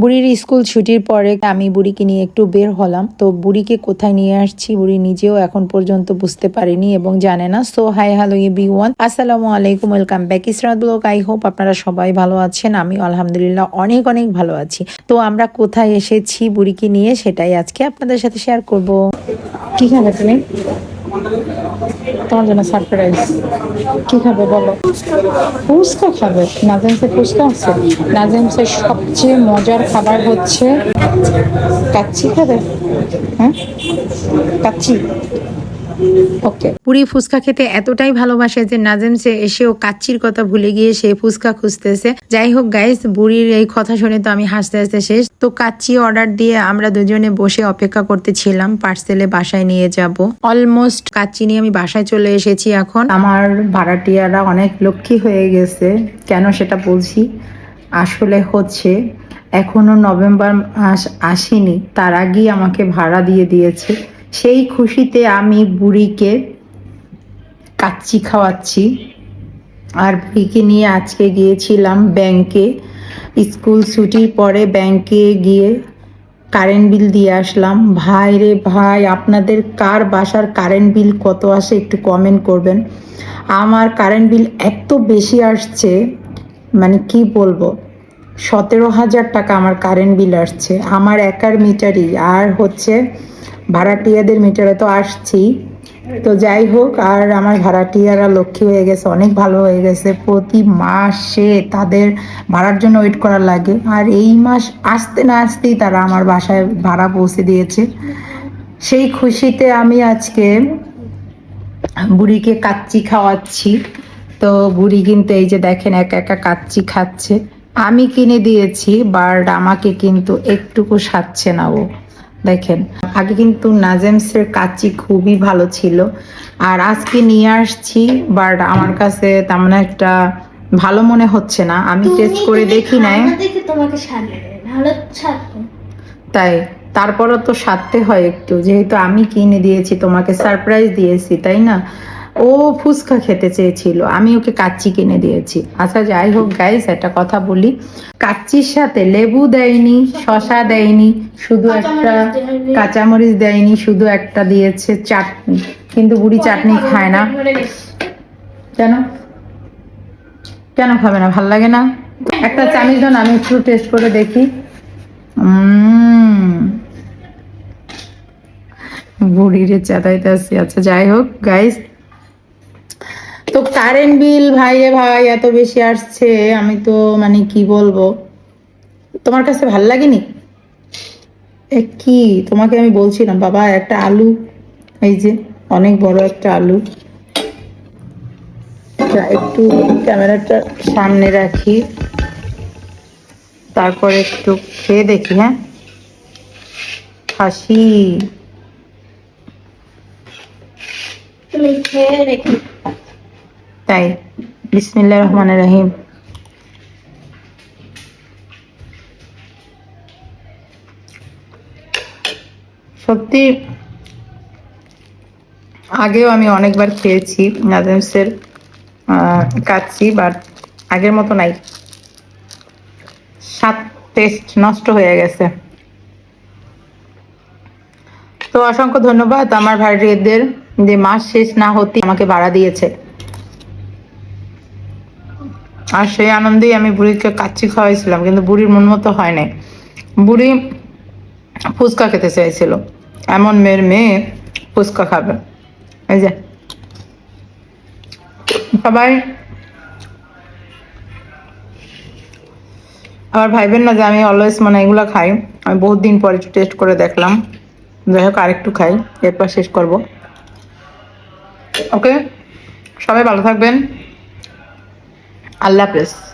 বুড়ির স্কুল ছুটির পরে আমি বুড়িকে নিয়ে একটু বের হলাম। তো বুড়িকে কোথায় নিয়ে আসছি বুড়ি নিজেও এখন পর্যন্ত বুঝতে পারেনি এবং জানে না। So hi hello B one আসসালামু আলাইকুম welcome back Israt blog I hope আপনারা সবাই ভালো আছেন। আমি আলহামদুলিল্লাহ অনেক অনেক ভালো আছি। তো আমরা কোথায় এসেছি বুড়িকে নিয়ে সেটাই আজকে আপনাদের সাথে শেয়ার করব। কি খাবে তুমি তোমার জন্য সারপ্রাইজ কি খাবে বলো? ফুচকা খাবে। নাজেমসে ফুচকা আছে। নাজেমসের সবচেয়ে মজার খাবার হচ্ছে কাচ্চি খাবে। হ্যাঁ? কাচ্চি। ওকে। পুরি ফুচকা খেতে এতটাই ভালোবাসে যে নাজেম সে এসেও কাচ্চির কথা ভুলে গিয়ে সে ফুচকা খুঁজতেছে। যাই হোক গাইস বুড়ির এই কথা শুনে তো আমি হাসতে হাসতে শেষ। তো কাচ্চি অর্ডার দিয়ে আমরা দুজনে বসে অপেক্ষা করতেছিলাম পার্সেলে বাসায় নিয়ে যাব। অলমোস্ট কাচ্চি নিয়ে আমি বাসায় চলে এসেছি এখন। আমার ভাড়াটিয়ারা অনেক লক্ষ্মী হয়ে গেছে। কেন সেটা বলছি? আসলে হচ্ছে, এখনও নভেম্বর মাস আসেনি। তার আগেই আমাকে ভাড়া দিয়ে দিয়েছে। সেই খুশিতে আমি বুড়িকে কাচ্চি খাওয়াচ্ছি। আর বুড়িকে নিয়ে আজকে গিয়েছিলাম ব্যাংকে। স্কুল ছুটির পরে ব্যাংকে গিয়ে কারেন্ট বিল দিয়ে আসলাম। ভাই রে ভাই, আপনাদের কার বাসার কারেন্ট বিল কত আসে একটু কমেন্ট করবেন। আমার কারেন্ট বিল এত বেশি আসছে মানে কি বলব, সতেরো হাজার টাকা আমার কারেন্ট বিল আসছে। আমার একার মিটারই। আর হচ্ছে ভাড়াটিয়াদের মিটারে তো আসছি। তো যাই হোক, আর আমার ভাড়াটিয়ারা লক্ষ্মী হয়ে গেছে, অনেক ভালো হয়ে গেছে। প্রতি মাসে তাদের ভাড়ার জন্য ওয়েট করা লাগে। আর এই মাস আসতে না আসতেই তারা আমার বাসায় ভাড়া পৌঁছে দিয়েছে। সেই খুশিতে আমি আজকে বুড়িকে কাচ্চি খাওয়াচ্ছি। তো বুড়ি কিন্তু এই যে দেখেন, একা একা কাচ্চি খাচ্ছে। আমি কিনে দিয়েছি বাট আমাকে কিন্তু একটুকু সাচ্ছে না ও। দেখেন আগে কিন্তু নাজেমসের কাচি খুবই ভালো ছিল। আর আজকে নিয়ে আসছি বাট আমার কাছে তেমন একটা ভালো মনে হচ্ছে না। আমি টেস্ট করে দেখি নাই। তাই তারপরও তো সারতে হয় একটু। যেহেতু আমি কিনে দিয়েছি তোমাকে সারপ্রাইজ দিয়েছি তাই না? ও ফুচকা খেতে চেয়েছিল। আমি ওকে কাচ্চি কিনে দিয়েছি। আচ্ছা যাই হোক গাইস একটা কথা বলি। কাচ্চির সাথে লেবু দেয়নি শশা দেয়নি শুধু একটা কাঁচামরিচ দেয়নি। শুধু একটা দিয়েছে চাটনি। কিন্তু বুড়ি চাটনি খায় না। কেন? কেন খাবে না? ভালো লাগে না? একটা চামিচ ধন আমি একটু টেস্ট করে দেখি। উম। বুড়িরে চাটাইতে আসছি আচ্ছা যাই হোক গাইস কারেন্ট বিল ভাই এ ভাই, এত বেশি আসছে, আমি তো মানে কি বলব? তোমার কাছে ভালো লাগেনি? কি? তোমাকে আমি বলছিলাম, বাবা, একটা আলু, এই যে, অনেক বড় একটা আলু। একটু ক্যামেরাটা সামনে রাখি। তারপর একটু খেয়ে দেখি হ্যাঁ? হাসি। তুমি খেয়ে রেখে তাই বিসমিল্লাহ রহমান রহিম। সত্যি, আগেও আমি অনেকবার খেয়েছি, নাজেমসের কাচ্ছি বাট আগের মতো নাই। স্বাদ টেস্ট নষ্ট হয়ে গেছে। তো অসংখ্য ধন্যবাদ আমার ভাইদের যে মাস শেষ না হতে আমাকে ভাড়া দিয়েছে। আর সেই আনন্দেই আমি বুড়িকে কাচ্চি খাওয়াইছিলাম, কিন্তু বুড়ির মন মতো হয় নাই। বুড়ি ফুচকা খেতে চাইছিল। এমন মেয়ের মেয়ে ফুচকা খাবে। এই যে। সবাই। আবার ভাইবেন না যে আমি অলওয়েজ মানে এগুলো খাই। আমি বহুত দিন পরে একটু টেস্ট করে দেখলাম। যাই হোক, আরেকটু খাই। এরপর শেষ করব। ওকে সবাই ভালো থাকবেন। আল্লাহ হাফেজ।